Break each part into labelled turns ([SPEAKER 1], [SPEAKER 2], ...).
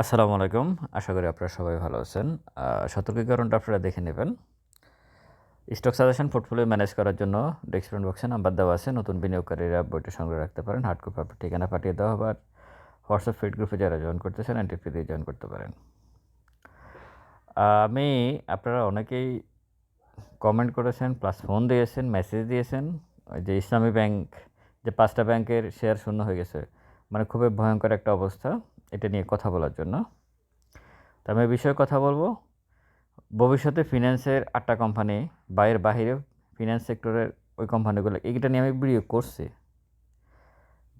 [SPEAKER 1] আসসালামু আলাইকুম। আশা করি আপনারা সবাই ভালো আছেন। সতর্কীকরণটা আপনারা দেখে নেবেন। স্টক সাজেশন পোর্টফোলিও ম্যানেজ করার জন্য ডেস্ক্রিপশন বক্সে নাম্বার দেওয়া আছে। নতুন বিনিয়োগকারীরা বইটি সংগ্রহ রাখতে পারেন। হার্ড কপি আপনার ঠিকানা পাঠিয়ে দেওয়া আর হোয়াটসঅ্যাপ ফিড গ্রুপে যারা জয়েন করতেছেন এনটিপি দিয়ে জয়েন করতে পারেন। আমি, আপনারা অনেকেই কমেন্ট করেছেন প্লাস ফোন দিয়েছেন মেসেজ দিয়েছেন। যে ইসলামী ব্যাংক যে পাঁচটা ব্যাংকের শেয়ার শূন্য হয়ে গেছে। মানে খুবই ভয়ঙ্কর একটা অবস্থা। এটা নিয়ে কথা বলার জন্য। তো আমি বিষয়ে কথা বলব। ভবিষ্যতে ফিন্যান্সের আটটা কোম্পানি বাইরের বাহিরে ফিন্যান্স সেক্টরের ওই কোম্পানিগুলো এইটা নিয়ে আমি ভিডিও করছি।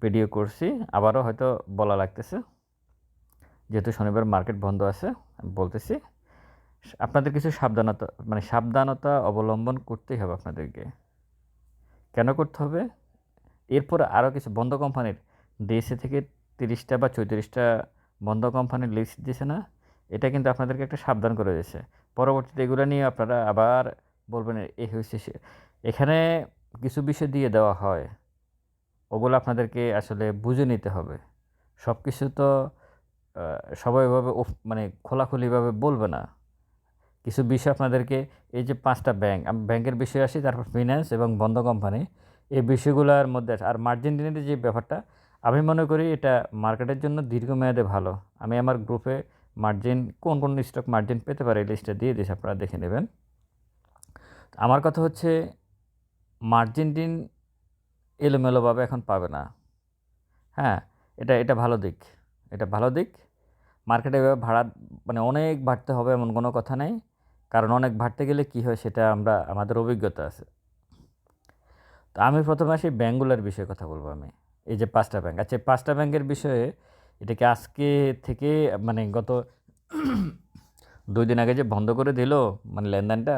[SPEAKER 1] ভিডিও করছি, আবারও হয়তো বলা লাগতেছে। যেহেতু শনিবার মার্কেট বন্ধ আছে, আমি বলতেছি, আপনাদের কিছু সাবধানতা মানে সাবধানতা অবলম্বন করতেই হবে আপনাদেরকে। কেন করতে হবে? এরপর আরও কিছু, বন্ধ কোম্পানির ডিএসসি থেকে তিরিশটা বা চৌত্রিশটা বন্ধ কোম্পানির লিস্ট দিয়েছে না এটা কিন্তু আপনাদেরকে একটা সাবধান করে দিয়েছে। পরবর্তীতে এগুলো নিয়ে আপনারা আবার বলবেন এ হয়েছে এখানে কিছু বিষয় দিয়ে দেওয়া হয় ওগুলো আপনাদেরকে আসলে বুঝে নিতে হবে। সব কিছু তো আহ, সবাই এভাবে ওফ- মানে খোলাখুলিভাবে বলবে না। কিছু বিষয় আপনাদেরকে এই যে পাঁচটা ব্যাংক আমি ব্যাংকের বিষয়ে আসি তারপর ফিন্যান্স এবং বন্ধ কোম্পানি এই বিষয়গুলোর মধ্যে। আর মার্জিন ঋণের যে ব্যাপারটা আমি মনে করি এটা মার্কেটের জন্য দীর্ঘমেয়াদে ভালো। আমি আমার গ্রুপে মার্জিন কোন কোন স্টক মার্জিন পেতে পারে এই লিস্টটা দিয়ে দিয়েছি আপনারা দেখে নেবেন। আমার কথা হচ্ছে মার্জিন ঋণ এলোমেলোভাবে এখন পাবে না। হ্যাঁ এটা এটা ভালো দিক, এটা ভালো দিক। মার্কেটে এভাবে ভাড়া মানে অনেক বাড়তে হবে এমন কোনো কথা নেই, কারণ অনেক বাড়তে গেলে কি হয় সেটা আমরা, আমাদের অভিজ্ঞতা আছে। তো আমি প্রথমে আসি ব্যাঙ্কগুলোর বিষয়ে কথা বলব আমি। এই যে পাঁচটা ব্যাংক। আচ্ছা পাঁচটা ব্যাংকের বিষয়ে এটাকে আজকে থেকে মানে গত দুই দিন আগে যে বন্ধ করে দিল মানে লেনদেনটা,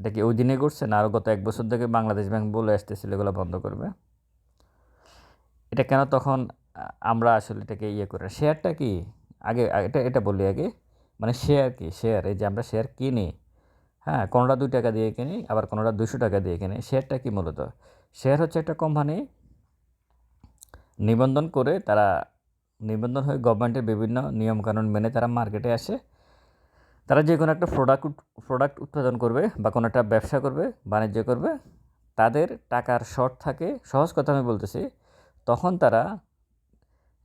[SPEAKER 1] এটা কি ওই দিনে করছে না আরও গত এক বছর থেকে বাংলাদেশ ব্যাংক বলে আসতেছিল এগুলো বন্ধ করবে? এটা কেন তখন আমরা আসলে এটাকে ইয়ে করে, শেয়ারটা কি? আগে, এটা এটা বলি আগে মানে শেয়ার কি? শেয়ার, এই যে আমরা শেয়ার কিনি হ্যাঁ কোনোটা দুই টাকা দিয়ে কিনি, আবার কোনোটা দুশো টাকা দিয়ে কিনি, শেয়ারটা কি মূলত? শেয়ার হচ্ছে একটা কোম্পানি নিবন্ধন করে তারা নিবন্ধন হয়ে গভর্নমেন্টের বিভিন্ন নিয়মকানুন মেনে তারা মার্কেটে আসে। তারা যে কোনো একটা প্রোডাক্ট প্রোডাক্ট উৎপাদন করবে বা কোনো একটা ব্যবসা করবে, বাণিজ্য করবে, তাদের টাকার শর্ট থাকে। সহজ কথা আমি বলতেছি, তখন তারা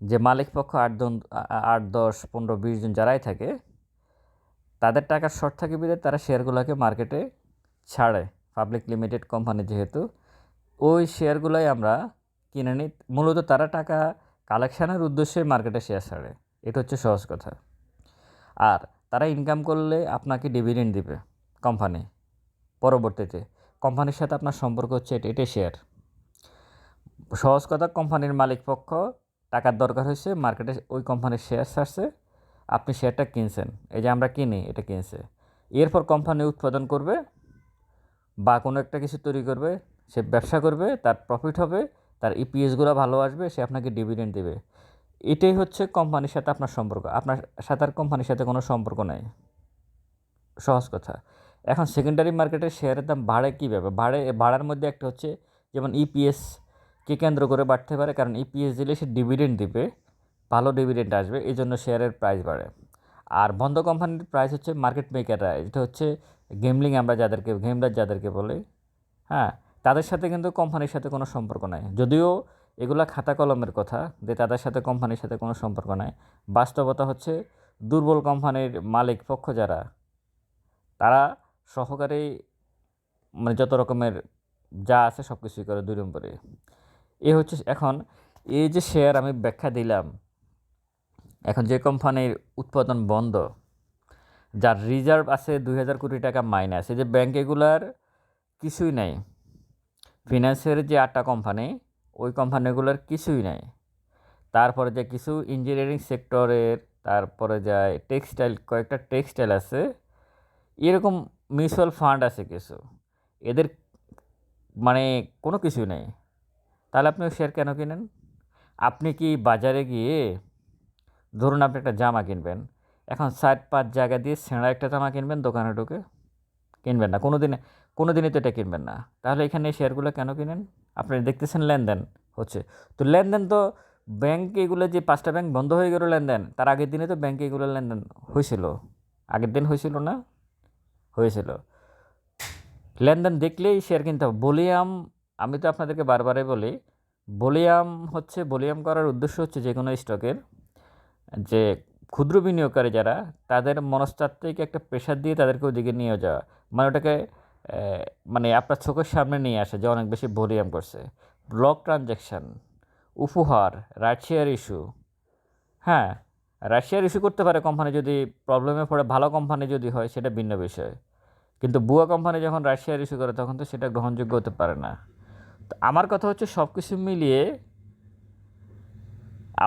[SPEAKER 1] যে মালিক পক্ষ আট জন আ- আ- আট, দশ, পনেরো, বিশ জন যারাই থাকে, তাদের টাকার শর্ট থাকে বিধে তারা শেয়ারগুলোকে মার্কেটে ছাড়ে। পাবলিক লিমিটেড কোম্পানি যেহেতু, ওই শেয়ারগুলোই আমরা কিনে নিই। মূলত তারা টাকা কালেকশানের উদ্দেশ্যে মার্কেটে শেয়ার ছাড়ে। এটা হচ্ছে সহজ কথা। আর তারা ইনকাম করলে আপনাকে ডিভিডেন্ড দিবে কোম্পানি পরবর্তীতে কোম্পানির সাথে আপনার সম্পর্ক হচ্ছে এটা এটাই শেয়ার সহজ কথা কোম্পানির মালিক পক্ষ টাকার দরকার হয়েছে মার্কেটে ওই কোম্পানির শেয়ার ছাড়ছে, আপনি শেয়ারটা কিনছেন। এই যে আমরা কিনি, এটা কিনছে। এরপর কোম্পানি উৎপাদন করবে বা কোনো একটা কিছু তৈরি করবে, সে ব্যবসা করবে, তার প্রফিট হবে তার ইপিএসগুলো ভালো আসবে, সে আপনাকে ডিভিডেন্ড দেবে। এটাই হচ্ছে কোম্পানির সাথে আপনার সম্পর্ক। আপনার সাথে আর কোম্পানির সাথে কোনো সম্পর্ক নাই। সহজ কথা। এখন সেকেন্ডারি মার্কেটের শেয়ারের দাম বাড়ে কীভাবে? বাড়ে, বাড়ার মধ্যে একটা হচ্ছে যেমন ইপিএস কে কেন্দ্র করে বাড়তে পারে, কারণ ইপিএস দিলে সে ডিভিডেন্ড দিবে, ভালো ডিভিডেন্ড আসবে এই জন্য শেয়ারের প্রাইস বাড়ে। আর বন্ধ কোম্পানির প্রাইস হচ্ছে মার্কেট মেকাররা এটা হচ্ছে গেমলিং আমরা যাদেরকে গেমদার যাদেরকে বলে হ্যাঁ? তাদের সাথে কিন্তু কোম্পানির সাথে কোনো সম্পর্ক নাই। যদিও এগুলা খাতা কলমের কথা, যে তাদের সাথে কোম্পানির সাথে কোনো সম্পর্ক নাই। বাস্তবতা হচ্ছে, দুর্বল কোম্পানির মালিক পক্ষ যারা, তারা সহকারে মানে যত রকমের যা আছে সব কিছুই করে দুই নম্বরে। এ হচ্ছে এখন, এই যে শেয়ার আমি ব্যাখ্যা দিলাম, এখন যে কোম্পানির উৎপাদন বন্ধ, যার রিজার্ভ আছে দুই হাজার কোটি টাকা মাইনাস এই যে ব্যাংক এগুলার কিছুই নাই। ফিনান্সের যে আটটা কোম্পানি ওই কোম্পানিগুলোর কিছুই নাই। তারপরে যে কিছু ইঞ্জিনিয়ারিং সেক্টরের তারপরে যায় টেক্সটাইল কয়েকটা টেক্সটাইল আছে। এরকম মিউচুয়াল ফান্ড আছে কিছু। এদের মানে কোনো কিছুই নেই। তাহলে আপনি শেয়ার কেন কিনেন? আপনি কি বাজারে গিয়ে, ধরুন আপনি একটা জামা কিনবেন, এখন সাত পাঁচ জায়গা দিয়ে ছেঁড়া একটা জামা কিনবেন, দোকানে ঢুকে কিনবেন না। কোনো দিনে কোনো দিনই তো এটা কিনবেন না। তাহলে এখানে এই শেয়ারগুলো কেন কিনেন? আপনি দেখতেছেন লেনদেন হচ্ছে। তো লেনদেন তো ব্যাংক এগুলো যে পাঁচটা ব্যাংক বন্ধ হয়ে গেল লেনদেন, তার আগের দিনে তো ব্যাংকে এগুলো লেনদেন হয়েছিল। আগের দিন হয়েছিল না? হয়েছিল। লেনদেন দেখলেই শেয়ার কিনতে হবে। বলিয়াম, আমি তো আপনাদেরকে বারবারই বলি, বলিয়াম হচ্ছে, বলিয়াম করার উদ্দেশ্য হচ্ছে যে কোনো স্টকের যে ক্ষুদ্র বিনিয়োগকারী যারা, তাদের মনস্তাত্ত্বিক একটা প্রেশার দিয়ে তাদেরকে ওদিকে নিয়ে যাওয়া। মানে ওটাকে মানে আপনার চোখের সামনে নিয়ে আসে যে অনেক বেশি ভলিউম করছে। ব্লক ট্রানজ্যাকশান উপহার রাশিয়ার ইস্যু। হ্যাঁ রাশিয়ার ইস্যু করতে পারে কোম্পানি যদি প্রবলেমে পড়ে, ভালো কোম্পানি যদি হয়, সেটা ভিন্ন বিষয়। কিন্তু বুয়া কোম্পানি যখন রাশিয়ার ইস্যু করে, তখন তো সেটা গ্রহণযোগ্য হতে পারে না। তো আমার কথা হচ্ছে সব কিছু মিলিয়ে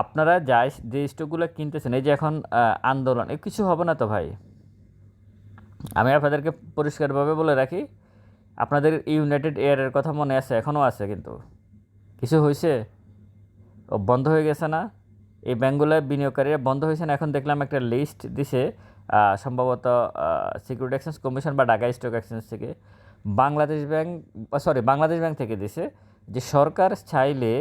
[SPEAKER 1] আপনারা যা যে স্টকগুলো কিনতেছেন, এই যে এখন আন্দোলন, এ কিছু হবে না তো ভাই? আমি আপনাদেরকে পরিষ্কারভাবে বলে রাখি, আপনাদের ইউনাইটেড এয়ারের কথা মনে আছে, এখনও আছে কিন্তু। কিছু হয়েছে ও, বন্ধ হয়ে গেছে না? এই ব্যাঙ্কগুলো বিনিয়োগকারীরা বন্ধ হয়েছে না? এখন দেখলাম একটা লিস্ট দিছে সম্ভবত সিকিউরিটি এক্সচেঞ্জ কমিশন বা ঢাকা স্টক এক্সচেঞ্জ থেকে। Bangladesh bank sorry Bangladesh bank থেকে দিছে যে সরকার চাইলে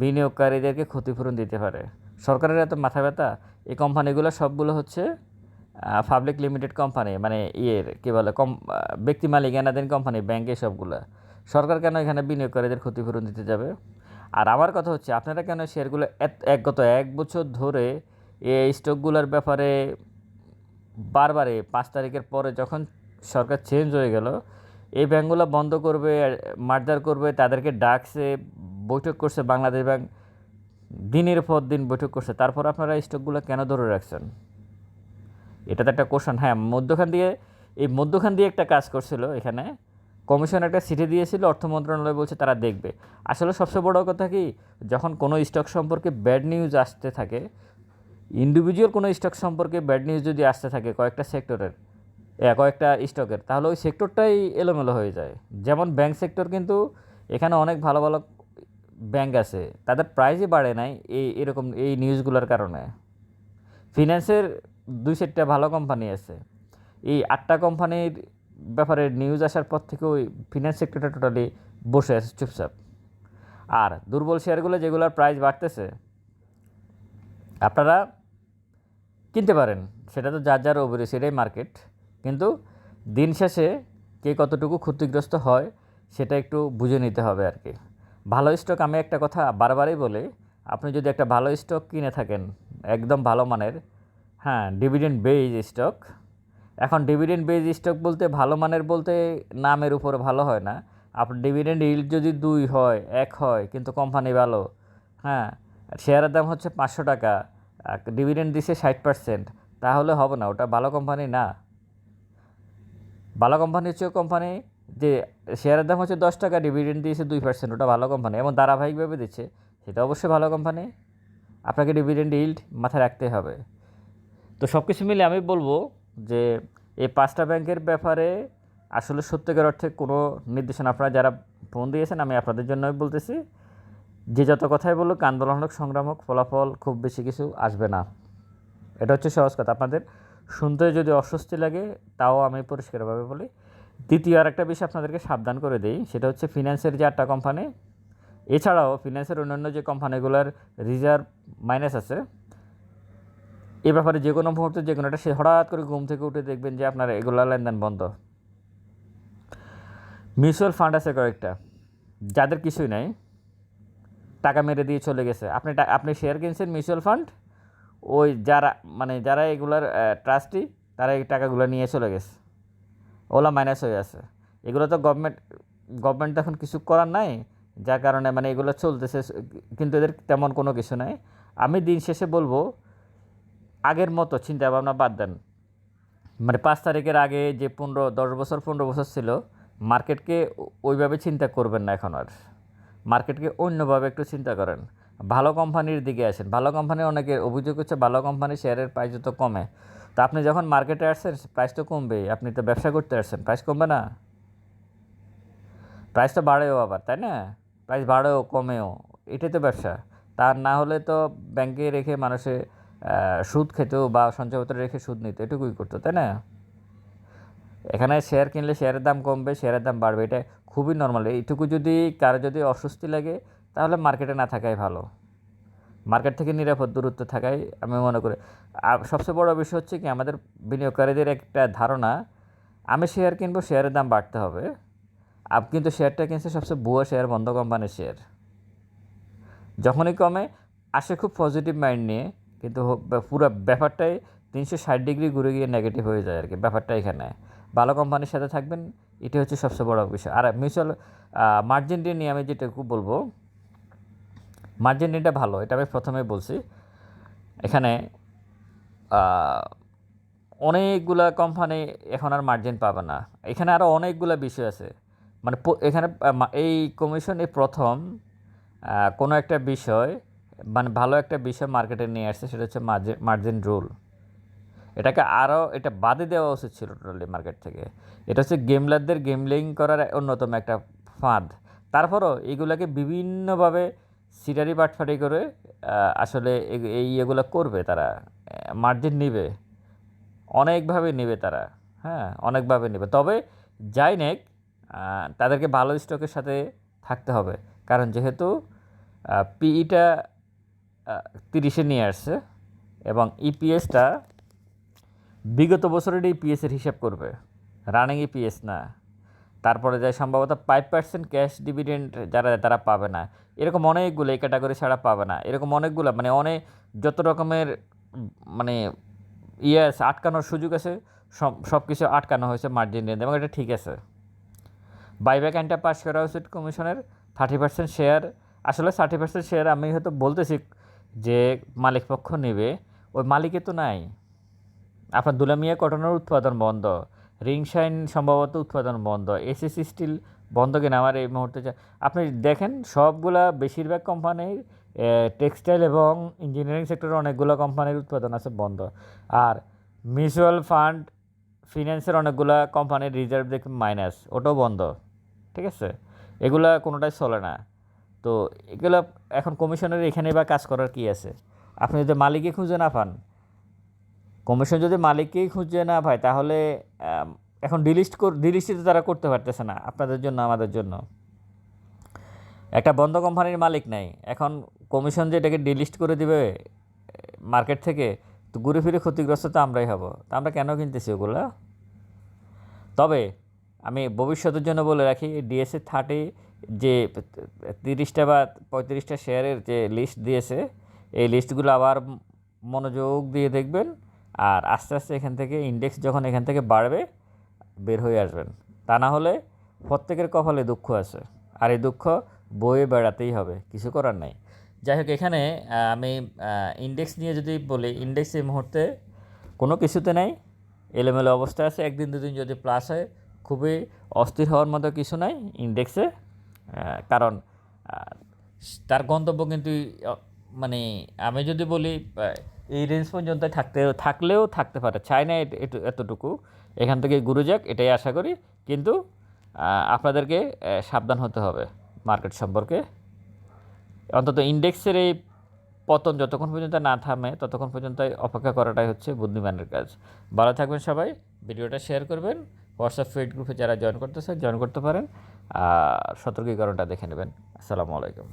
[SPEAKER 1] বিনিয়োগকারীদেরকে ক্ষতিপূরণ দিতে পারে। সরকারের এত মাথা ব্যথা? এই কোম্পানিগুলো সবগুলো হচ্ছে পাবলিক লিমিটেড কোম্পানি মানে ইয়ের, কী বলে, কম ব্যক্তি মালিকানাধীন কোম্পানি ব্যাংকে সবগুলো। সরকার কেন এখানে বিনিয়োগকারীদের ক্ষতিপূরণ দিতে যাবে? আর আমার কথা হচ্ছে, আপনারা কেন শেয়ারগুলো এক, গত এক বছর ধরে এই স্টকগুলোর ব্যাপারে বারবারে পাঁচ তারিখের পরে যখন সরকার চেঞ্জ হয়ে গেল, এই ব্যাঙ্কগুলো বন্ধ করবে মার্জার করবে, তাদেরকে ডাকছে, বৈঠক করছে, বাংলাদেশ ব্যাংক দিনের পর দিন বৈঠক করছে, তারপর আপনারা স্টকগুলো কেন ধরে রাখছেন? এটা তো একটা কোশ্চেন হ্যাঁ মধ্যখান দিয়ে, এই মধ্যখান দিয়ে একটা কাজ করছিল এখানে। কমিশন একটা চিঠি দিয়েছিল, অর্থ মন্ত্রণালয় বলছে তারা দেখবে। আসলে সবচেয়ে বড় কথা কি, যখন কোনো স্টক সম্পর্কে ব্যাড নিউজ আসতে থাকে ইন্ডিভিজুয়াল কোনো স্টক সম্পর্কে ব্যাড নিউজ যদি আসতে থাকে কয়েকটা সেক্টরের কয়েকটা স্টকের তাহলে ওই সেক্টরটাই এলোমেলো হয়ে যায়। যেমন ব্যাংক সেক্টর কিন্তু এখানে অনেক ভালো ভালো ব্যাংক আছে, তাদের প্রাইসই বাড়ে নাই এই, এরকম এই নিউজগুলোর কারণে। ফিন্যান্সের দুই চারটা ভালো কোম্পানি আছে। এই আটটা কোম্পানির ব্যাপারে নিউজ আসার পর থেকে ওই ফিন্যান্স সেক্টরটা টোটালি বসে আছে চুপচাপ। আর দুর্বল শেয়ারগুলো যেগুলোর প্রাইস বাড়তেছে, আপনারা কিনতে পারেন। সেটা তো যার যার ওপরে সেটাই মার্কেট কিন্তু দিন শেষে কে কতটুকু ক্ষতিগ্রস্ত হয়, সেটা একটু বুঝে নিতে হবে আর কি ভালো স্টক আমি একটা কথা বারবারই বলি, আপনি যদি একটা ভালো স্টক কিনে থাকেন, একদম ভালো মানের হ্যাঁ ডিভিডেন্ড বেজ স্টক এখন ডিভিডেন্ড বেজ স্টক বলতে ভালো মানের বলতে নামের উপরে ভালো হয় না। আপনার ডিভিডেন্ড ইল্ড যদি দুই হয়, এক হয়, কিন্তু কোম্পানি ভালো হ্যাঁ শেয়ারের দাম হচ্ছে পাঁচশো টাকা ডিভিডেন্ড দিছে ষাট পার্সেন্ট তাহলে হবে না, ওটা ভালো কোম্পানি না। ভালো কোম্পানি হচ্ছে কোম্পানি যে শেয়ারের দাম হচ্ছে দশ টাকা ডিভিডেন্ড দিয়েছে দুই পার্সেন্ট ওটা ভালো কোম্পানি এবং ধারাবাহিকভাবে দিচ্ছে, সেটা অবশ্যই ভালো কোম্পানি আপনাকে ডিভিডেন্ড ইল্ড মাথায় রাখতে হবে। তো সব কিছু মিলে আমি বলব যে এই পাঁচটা ব্যাংকের ব্যাপারে আসলে সত্যিকার অর্থে কোনো নির্দেশনা আপনারা যারা ফোন দিয়েছেন, আমি আপনাদের জন্যই বলতেছি, যে যত কথাই বলুক আন্দোলন হোক সংগ্রাম হোক ফলাফল খুব বেশি কিছু আসবে না। এটা হচ্ছে সহজ কথা। আপনাদের শুনতে যদি অস্বস্তি লাগে, তাও আমি পরিষ্কারভাবে বলি। দ্বিতীয় আর একটা বিষয় আপনাদেরকে সাবধান করে দিই, সেটা হচ্ছে ফিনান্সের যে আটটা কোম্পানি এছাড়াও ফিনান্সের অন্যান্য যে কোম্পানিগুলোর রিজার্ভ মাইনাস আছে এ ব্যাপারে যে কোনো মুহূর্তে যে কোনো একটা, সে হঠাৎ করে ঘুম থেকে উঠে দেখবেন যে আপনার এগুলো লেনদেন বন্ধ। মিউচুয়াল ফান্ড আছে কয়েকটা, যাদের কিছুই নাই, টাকা মেরে দিয়ে চলে গেছে। আপনি আপনি শেয়ার কিনছেন মিউচুয়াল ফান্ড, ওই যারা মানে যারা এগুলার ট্রাস্টি তারা এই টাকাগুলো নিয়ে চলে গেছে। ওলা মাইনাস হয়ে আছে। এগুলো তো গভর্নমেন্ট গভর্নমেন্ট এখন কিছু করার নাই, যার কারণে মানে এগুলো চলতেছে, কিন্তু এদের তেমন কোনো কিছু নাই। আমি দিন শেষে বলব আগের মতো চিন্তা ভাবনা বাদ দেন। মানে পাঁচ তারিখের আগে যে পনেরো, দশ বছর, পনেরো বছর ছিল, মার্কেটকে ওইভাবে চিন্তা করবেন না এখন আর। মার্কেটকে অন্যভাবে একটু চিন্তা করেন। ভালো কোম্পানির দিকে আসেন। ভালো কোম্পানি অনেকের অভিযোগ হচ্ছে ভালো কোম্পানির শেয়ারের প্রাইস যত কমে। তো আপনি যখন মার্কেটে আসছেন প্রাইস তো কমবে আপনি তো ব্যবসা করতে আসছেন প্রাইস কমবে না। প্রাইস তো বাড়েও আবার, তাই না? প্রাইস বাড়েও, কমেও, এটাই তো ব্যবসা। তার না হলে তো ব্যাংকে রেখে মানুষে সুদ খেতেও বা সঞ্চয়পত্রে রেখে সুদ নিত, এটুকুই করতো, তাই না? এখানে শেয়ার কিনলে শেয়ারের দাম কমবে শেয়ারের দাম বাড়বে, এটা খুবই নর্মাল এইটুকু যদি, কারও যদি অস্বস্তি লাগে, তাহলে মার্কেটে না থাকাই ভালো। মার্কেট থেকে নিরাপদ দূরত্ব থাকাই আমি মনে করি। আর সবচেয়ে বড় বিষয় হচ্ছে কি, আমাদের বিনিয়োগকারীদের একটা ধারণা, আমি শেয়ার কিনবো শেয়ারের দাম বাড়তে হবে। আপ কিন্তু শেয়ারটা কিনছে সবচেয়ে বুয়া শেয়ার বন্ধ কোম্পানির শেয়ার যখনই কমে, আসে খুব পজিটিভ মাইন্ড নিয়ে কিন্তু পুরো ব্যাপারটাই তিনশো ষাট ডিগ্রি ঘুরে গিয়ে নেগেটিভ হয়ে যায় আর কি ব্যাপারটা এখানে। ভালো কোম্পানির সাথে থাকবেন এটি হচ্ছে সবচেয়ে বড় বিষয়। আর মিউচুয়াল মার্জিন ঋণ নিয়ে আমি যেটুকু বলব মার্জিন ঋণটা ভালো, এটা আমি প্রথমে বলছি। এখানে অনেকগুলা কোম্পানি এখন আর মার্জিন পাবে না। এখানে আরও অনেকগুলা বিষয় আছে। মানে এখানে এই কমিশন এই প্রথম কোনো একটা বিষয় মানে ভালো একটা বিষয় মার্কেটে নিয়ে আসছে, সেটা হচ্ছে মার্জিন রুল এটাকে আরও এটা বাদে দেওয়া উচিত ছিল টোটালি মার্কেট থেকে। এটা হচ্ছে গেমলারদের গেমলিং করার অন্যতম একটা ফাঁদ। তারপরও এগুলাকে বিভিন্নভাবে সিটারি বাটফাটি করে আসলে এই এগুলো করবে তারা। মার্জিন নিবে। অনেকভাবে নেবে তারা। হ্যাঁ অনেকভাবে নেবে। তবে যাই নেক তাদেরকে ভালো স্টকের সাথে থাকতে হবে। কারণ যেহেতু পিইটা তিরিশে নিয়ে আসছে এবং ইপিএসটা বিগত বছরের ইপিএসের হিসাব করবে। রানিং ইপিএস না। তারপরে যায় সম্ভবত ফাইভ পার্সেন্ট ক্যাশ ডিভিডেন্ড যারা তারা পাবে না। এরকম অনেকগুলো, এই ক্যাটাগরি ছাড়া পাবে না। এরকম অনেকগুলো মানে অনেক যত রকমের মানে ইয়ে আছে, আটকানোর সুযোগ আছে, সব সব কিছু আটকানো হয়েছে মার্জিন এবং এটা ঠিক আছে। বাইব্যাক আইনটা পাস করা উচিত কমিশনের থার্টি পার্সেন্ট শেয়ার আসলে থার্টি পার্সেন্ট শেয়ার আমি হয়তো বলতেছি যে মালিক পক্ষ নেবে, ওই মালিকে তো নাই। আপনার দুলামিয়া কটনের উৎপাদন বন্ধ, রিং শাইন সম্ভবত উৎপাদন বন্ধ, এসএসসি স্টিল বন্ধ কিনা আমার এই মুহূর্তে আপনি দেখেন, সবগুলা বেশিরভাগ কোম্পানির টেক্সটাইল এবং ইঞ্জিনিয়ারিং সেক্টরে অনেকগুলো কোম্পানির উৎপাদন আছে বন্ধ। আর মিউচুয়াল ফান্ড ফিন্যান্সের অনেকগুলা কোম্পানির রিজার্ভ দেখে মাইনাস ওটাও বন্ধ। ঠিক আছে? এগুলা কোনোটাই চলে না। তো এগুলো এখন কমিশনের এখানে বা কাজ করার কি আছে? আপনি যদি মালিকে খুঁজে না পান, কমিশন যদি মালিককেই খুঁজে না পায়, তাহলে এখন ডিলিস্ট ডিলিস্টই তো তারা করতে পারতেছে না, আপনাদের জন্য, আমাদের জন্য। একটা বন্ধ কোম্পানির মালিক নাই, এখন কমিশন যে এটাকে ডিলিস্ট করে দিবে মার্কেট থেকে, তো ঘুরে ফিরে ক্ষতিগ্রস্ত তো আমরাই হব। তা আমরা কেন কিনতেছি ওগুলো? তবে, আমি ভবিষ্যতের জন্য বলে রাখি ডিএসএ থার্টি যে তিরিশটা বা পঁয়ত্রিশটা শেয়ারের যে লিস্ট দিয়েছে, এই লিস্টগুলো আবার মনোযোগ দিয়ে দেখবেন আর আস্তে আস্তে এখান থেকে ইন্ডেক্স যখন এখান থেকে বাড়বে, বের হয়ে আসবেন। তা না হলে প্রত্যেকের কপালে দুঃখ আছে, আর এই দুঃখ বয়ে বেড়াতেই হবে, কিছু করার নাই। যাই হোক, এখানে আমি ইন্ডেক্স নিয়ে যদি বলি ইন্ডেক্স এই মুহূর্তে কোনো কিছুতে নাই, এলোমেলো অবস্থা আছে, একদিন দুদিন যদি প্লাস হয়, খুবই অস্থির হওয়ার মতো কিছু নাই ইন্ডেক্সে কারণ তার গন্তব্য কিন্তু মানে আমি যদি বলি এই রেঞ্জ পর্যন্ত থাকতে থাকলেও থাকতে পারে। চাই না এতটুকু। এখান থেকে ঘুরে যাক, এটাই আশা করি। কিন্তু আপনাদেরকে সাবধান হতে হবে মার্কেট সম্পর্কে। অন্তত ইন্ডেক্সের এই পতন যতক্ষণ পর্যন্ত না থামে, ততক্ষণ পর্যন্ত অপেক্ষা করাটাই হচ্ছে বুদ্ধিমানের কাজ। ভালো থাকবেন সবাই। ভিডিওটা শেয়ার করবেন। হোয়াটসঅ্যাপ ফেড গ্রুপে যারা জয়েন করতে করতেছে জয়েন করতে পারেন। সতর্কীকরণটা দেখে নেবেন। আসসালামু আলাইকুম।